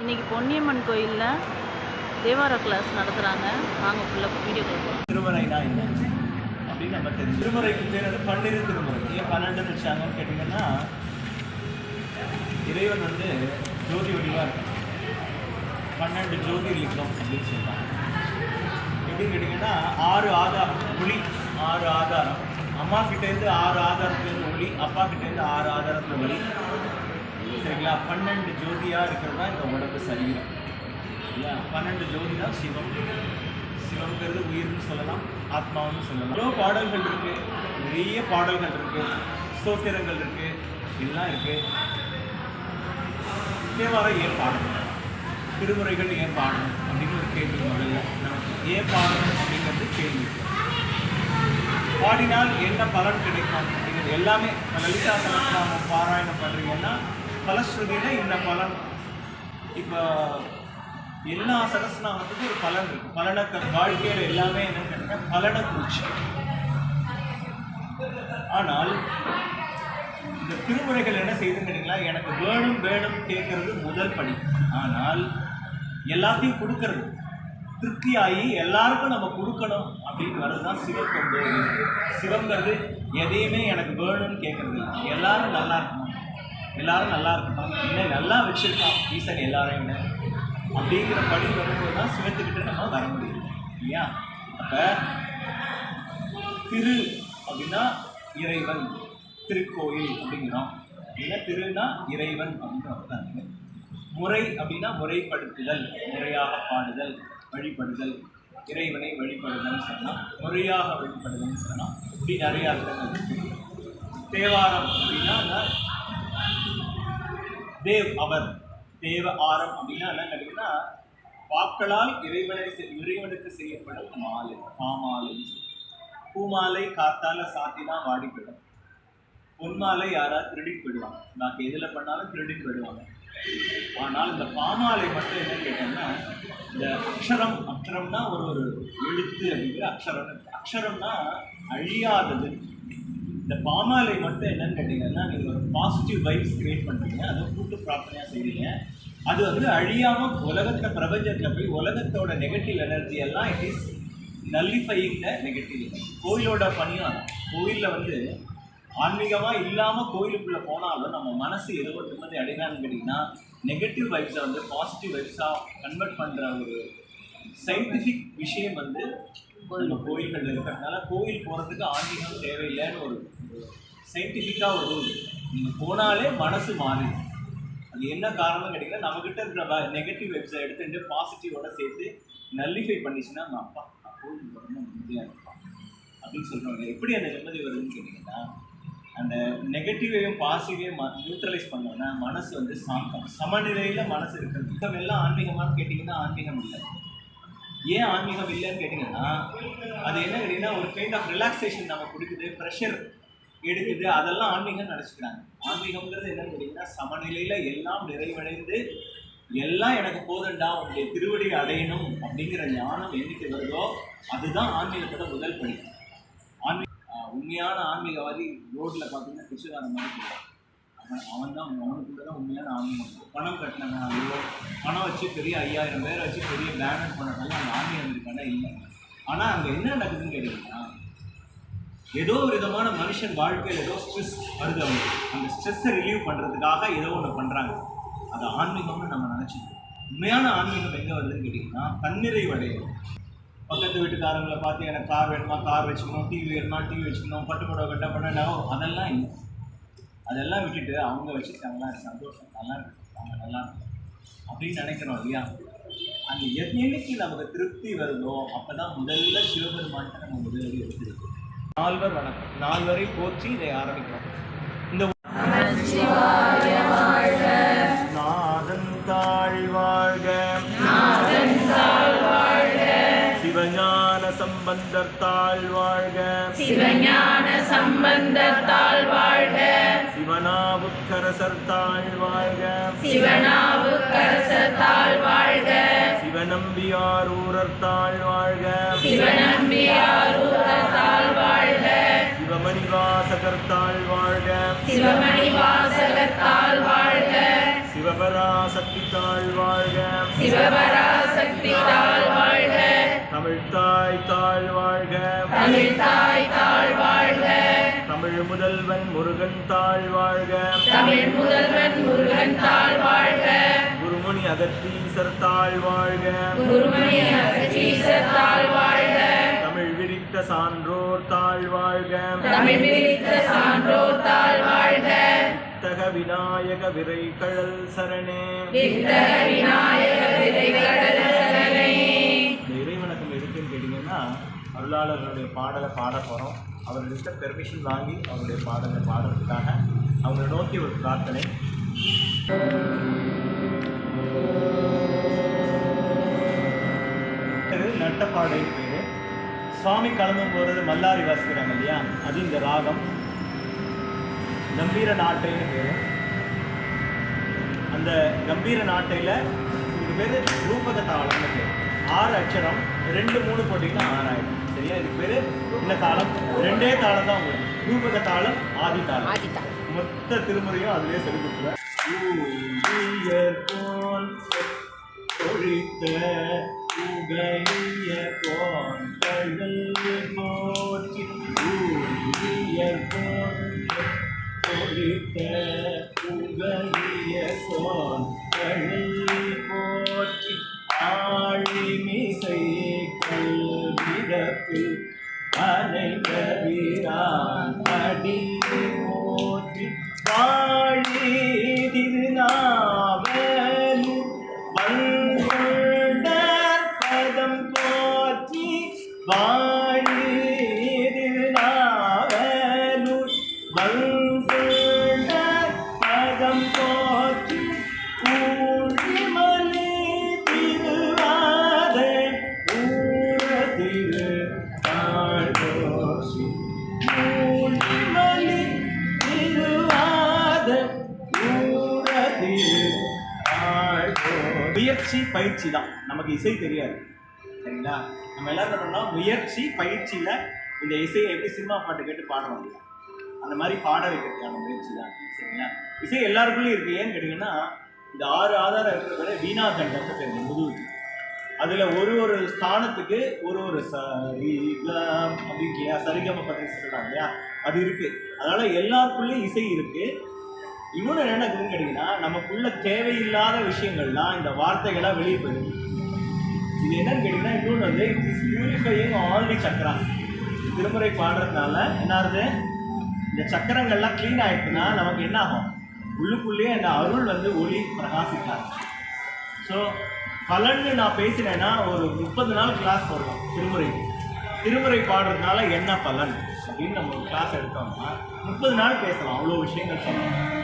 இன்னைக்கு பொன்னியம்மன் கோயிலில் தேவார கிளாஸ் நடத்துகிறாங்க நாங்கள் ஃபுல்லாக வீடியோ கொடுப்போம் திருமறைனா என்ன? அப்படின்னு நம்ம தெரிஞ்சு திருமறைக்கு பேர் வந்து பன்னிரு திருமுறை ஏன் பன்னெண்டுன்னு வச்சாங்கன்னு கேட்டிங்கன்னா இறைவன் வந்து ஜோதி வடிவாக இருக்கும் பன்னெண்டு ஜோதி லிங்கம் அப்படின்னு சொல்லுவாங்க எப்படின்னு கேட்டிங்கன்னா ஆறு ஆதாரம் ஒளி ஆறு ஆதாரம். அம்மா கிட்டேருந்து ஆறு ஆதாரத்துலேருந்து ஒளி அப்பா கிட்டேருந்து ஆறு ஆதாரத்தில் ஒளி. சரிங்களா? பன்னெண்டு ஜோதியாக இருக்கிறது? தான் இந்த உடம்பு சரீரம் இல்லையா? பன்னெண்டு ஜோதி தான் சிவம். சிவங்கிறது உயிர்னு சொல்லலாம் ஆத்மாவும் சொல்லலாம். எவ்வளோ பாடல்கள் இருக்குது நிறைய பாடல்கள் இருக்குது ஸ்தோத்திரங்கள் இருக்குது எல்லாம் இருக்குது தேவாரம் ஏன் பாடணும்? திருமுறைகள் ஏன் பாடணும்? அப்படின்னு ஒரு கேள்வி முதல்ல. நமக்கு ஏன் பாடணும் அப்படிங்கிறது கேள்வி. பாடினால் என்ன பலன் கிடைக்கும்? அப்படிங்கிறது எல்லாமே லலிதா சகஸ்ரநாமம் பாராயணம் பண்ணுறீங்கன்னா பலஸ்ருதியில் இந்த பலன். இப்போ எல்லா சகஸ்ரநாமத்துக்கும் ஒரு பலன். இருக்கு பலனை வாழ்க்கையில் எல்லாமே என்னன்னு கேட்டீங்கன்னா பலனை குறிச்சு ஆனால் இந்த திருமுறைகள் என்ன செய்யுதுன்னு கேட்டீங்களா? எனக்கு வேணும் வேணும் கேட்கறது முதல் படி. ஆனால் எல்லாத்தையும் கொடுக்கறது. திருப்தியாகி எல்லாருக்கும் நம்ம கொடுக்கணும் அப்படின்னு வர்றது தான் சிவத்தொண்டு சிவங்கிறது எதையுமே எனக்கு வேணும்னு கேட்கறது எல்லாரும் நல்லா இருக்கும் எல்லாரும் நல்லா இருக்கணும் இல்லை நல்லா வச்சிருக்கான் ஈசன் எல்லாரையும் அப்படிங்கிற படி வரும்போது தான் சிவத்துக்கிட்ட நம்ம வர முடியும். இல்லையா? அப்போ திரு அப்படின்னா இறைவன். திருக்கோயில் அப்படிங்கிறோம். இல்லை திருனா இறைவன் அப்படின்னு அர்த்தம். முறை அப்படின்னா முறைப்படுத்துதல் முறையாக பாடுதல் வழிபடுதல். இறைவனை வழிபடுதல்னு சொன்னால் முறையாக வழிபடுதல்னு சொன்னால் இப்படி நிறையா அர்த்தங்கள் தேவாரம் அப்படின்னா தேவ் அவர் தேவ ஆரம் அப்படின்னா என்ன கேட்டீங்கன்னா வாக்களால் இறைவனை இறைவனுக்கு செய்யப்படும் மாலை பாமாலை பூமாலை காத்தால சாத்தினா வாடி போயிடும் பொன்மாலை யாராவது திருடிட்டு போயிடுவாங்க பாக்கி எதில் பண்ணாலும் திருடிட்டு போயிடுவாங்க ஆனால் இந்த பாமாலை மட்டும் என்ன கேட்டோம்னா இந்த அக்ஷரம் அக்ஷரம்னா ஒரு ஒரு எழுத்து அப்படிங்கிற அக்ஷரம் அக்ஷரம்னா அழியாதது. இந்த பாமாலை மட்டும் என்னன்னு கேட்டிங்கன்னா நீங்கள் ஒரு பாசிட்டிவ் வைப்ஸ் கிரியேட் பண்ணுறீங்க அதை கூட்டு பிரார்த்தனையாக செய்கிறீங்க அது வந்து அழியாமல் உலகத்தில் பிரபஞ்சத்தில் போய் உலகத்தோட நெகட்டிவ் எனர்ஜி எல்லாம் it is nullifying the negative கோயிலோட பணியும் அதான். கோயிலில் வந்து ஆன்மீகமாக இல்லாமல் கோயிலுக்குள்ளே போனாலும் நம்ம மனசு ஏதோ ஒரு நிம்மதி அடையினான்னு கேட்டிங்கன்னா நெகட்டிவ் வைப்ஸை வந்து பாசிட்டிவ் வைப்ஸாக கன்வெர்ட் பண்ணுற ஒரு சயின்டிஃபிக் விஷயம் வந்து கோயில்கள் இருக்கிறதுனால கோயில் போகிறதுக்கு ஆன்மீகம் தேவையில்லைன்னு ஒரு சயின்டிஃபிக்காக ஒரு ரூல் நீங்கள் போனாலே மனசு மாறிடும் அது என்ன காரணம் கேட்டிங்கன்னா நம்மக்கிட்ட இருக்கிற நெகட்டிவ் வெப்சைட் எடுத்துட்டு பாசிட்டிவோட சேர்த்து நல்லிஃபை பண்ணிச்சுன்னா நம்ம அப்பா நான் கோயில் நிம்மதியாக இருப்பான் அப்படின்னு சொல்கிறாங்க எப்படி அந்த நிம்மதி வருதுன்னு கேட்டிங்கன்னா அந்த நெகட்டிவையும் பாசிட்டிவையும் நியூட்ரலைஸ் பண்ணோன்னா மனசு வந்து சாந்தம். சமநிலையில் மனசு இருக்கிறது. எல்லாம் ஆன்மீகமானு கேட்டிங்கன்னா ஆன்மீகம் இல்லை. ஏன் ஆன்மீகம் இல்லைன்னு கேட்டிங்கன்னா அது என்ன கேட்டிங்கன்னா ஒரு கைண்ட் ஆஃப் ரிலாக்ஸேஷன் நம்ம கொடுக்குது ப்ரெஷர் எடுக்குது அதெல்லாம் ஆன்மீகம் நினச்சிக்கிறாங்க. ஆன்மீகம்ங்கிறது என்னன்னு கேட்டிங்கன்னா சமநிலையில் எல்லாம் நிறைவடைந்து எல்லாம் எனக்கு போதண்டா உங்களுடைய திருவடி அடையணும் அப்படிங்கிற ஞானம் என்னைக்கு வருதோ அதுதான் ஆன்மீகத்தோட முதல் படி. ஆன்மீக உண்மையான ஆன்மீகவாதி ரோட்டில் பார்த்தீங்கன்னா கிருஷ்ணகாரன் மாதிரி அவன் தான் அவனுக்குள்ள தான் உண்மையான ஆன்மீகம் பணம் கட்டினாங்க ஐயோ. பணம் வச்சு பெரிய ஐயாயிரம் பேரை வச்சு பெரிய பேனர் பண்ணதால அந்த ஆன்மீகம் இருக்கான இல்லை. ஆனால் அங்கே என்ன நடக்குதுன்னு கேட்டீங்கன்னா ஏதோ ஒரு விதமான மனுஷன் வாழ்க்கையில் ஏதோ ஸ்ட்ரெஸ் வருது அவனுக்கு. அந்த ஸ்ட்ரெஸ்ஸை ரிலீவ் பண்ணுறதுக்காக ஏதோ ஒன்று பண்ணுறாங்க அது ஆன்மீகம்னு நம்ம நினச்சிக்கணும். உண்மையான ஆன்மீகம் எங்கே வருதுன்னு கேட்டிங்கன்னா தன்னிறைவு அடையும் பக்கத்து வீட்டுக்காரங்களை பார்த்து எனக்கு கார் வேணுமா கார் வச்சுக்கணும் டிவி வேணுமா டிவி வச்சுக்கணும் பட்டு புடவை கட்ட பண்ண அதெல்லாம் இல்லை. அதெல்லாம் விட்டுட்டு அவங்க வச்சுருக்காங்களா சந்தோஷம். நல்லா இருக்கு. அவங்க நல்லா அப்படின்னு நினைக்கிறோம் இல்லையா? அந்த என்னைக்கு நமக்கு திருப்தி வருதோ அப்போ தான் முதல்ல சிவபெருமான்கிட்ட நம்ம முதலடி எடுத்துருக்கோம். நால்வர் வணக்கம். நால்வரை போற்றி இதை ஆரம்பிக்கிறோம் இந்த நாதன் தாழ் வாழ்க. சிவஞான சம்பந்தர் தாழ் வாழ்க. சிவனாவுக்கரசர் தாழ் வாழ்க. வாழ்க சிவநம்பியாரூரர் தாழ் வாழ்க. வாழ்க சிவமணிவாசகர் தாழ் வாழ்க. சிவமணி வாசகத்தால் வாழ்க. சிவ சிவபராசக்தி தாழ் வாழ்க. சிவபராசக்தி தாழ் வாழ்க. தாய் தாழ் வாழ்க. தமிழ் தாய் தாழ் வாழ்க. தமிழ் முதல்வன் முருகன் தாழ் வாழ்க. தமிழ் முதல்வன் முருகன் தாழ் வாழ்க. குருமுனி அகத்தீசர் தாழ் வாழ்க. குருமணி அகச்சீசர் தாழ் வாழ்க. தமிழ் விரித்த சான்றோர் தாழ் வாழ்க. தமிழ் விரித்த சான்றோர் தாழ் வாழ்க. தக விநாயக விரை கழல் சரணே. வித்தக விநாயக விதைகடல் சரணே. இந்த இறைவணக்கம் எதுக்குன்னு கேட்டிங்கன்னா அருளாளர்களுடைய பாடலை பாட போகிறோம் அவர்களிட்ட பெர்மிஷன் வாங்கி அவருடைய பாடலை பாடுறதுக்காக அவங்களை நோக்கி ஒரு பிரார்த்தனை. பேரு நட்டப்பாடை பேர். சுவாமி கிளம்பும் போகிறது மல்லாரி வாசிக்கிறாங்க இல்லையா? அது இந்த ராகம். கம்பீர நாட்டைன்னு பேர். அந்த கம்பீர நாட்டையில் இது பேர் ரூபக தாளம்னு பேர். ஆறு அச்சரம் ரெண்டு மூணு போட்டிங்கன்னா ஆறாயிரம். சரியா இதுக்கு பேர் இந்த தாளம். ரெண்டே தாளம் தான் உங்களுக்கு. ரூபக தாளம் ஆதி தாளம். மொத்த திருமுறையும் அதிலே சொல்லி கொடுத்துருவேன் ஒழித்த உகலிய கோன் கடல் போற்றி ஊழிய கோன் ஒழித்த போற்றி முயற்சி பயிற்சி தான். நமக்கு இசை தெரியாது. சரிங்களா? நம்ம எல்லாரும் என்ன பண்ணோம் முயற்சி பயிற்சியில் இந்த இசையை எப்படி சினிமா பாட்டு கேட்டு பாடுறோம். அந்த மாதிரி பாட வைக்கிறதுக்கான முயற்சி தான். சரிங்களா? இசை எல்லாருக்குள்ளேயும் இருக்கு. ஏன்னு கேட்டிங்கன்னா இந்த ஆறு ஆதாரம் இருக்கிறத வீணா கண்டம்னு தெரியும் முதுகு. அதில் ஒரு ஒரு ஸ்தானத்துக்கு ஒரு ஒரு சரிகம் அப்படின்னு இல்லையா? சரிகம பற்றி சொல்கிறாங்க இல்லையா? அது இருக்குது அதனால் எல்லாருக்குள்ளேயும் இசை இருக்குது இன்னொன்று என்ன இருக்குதுன்னு கேட்டிங்கன்னா நமக்குள்ள தேவையில்லாத விஷயங்கள்லாம் இந்த வார்த்தைகளாக வெளியே போயிடும். இது என்னன்னு கேட்டிங்கன்னா இன்னொன்று வந்து it is purifying all the chakra திருமுறை பாடுறதுனால என்ன ஆகுது? இந்த சக்கரங்கள்லாம் க்ளீன் ஆயிடுச்சுன்னா நமக்கு என்ன ஆகும்? உள்ளுக்குள்ளேயே அந்த அருள் வந்து ஒளி பிரகாசிக்காது. ஸோ பலன்னு நான் பேசினேன்னா ஒரு முப்பது நாள் கிளாஸ் போடுவோம் திருமுறை. திருமுறை பாடுறதுனால என்ன பலன்? அப்படின்னு நம்ம ஒரு கிளாஸ் எடுத்தோம்னா முப்பது நாள் பேசலாம். அவ்வளோ விஷயங்கள் சொல்லலாம்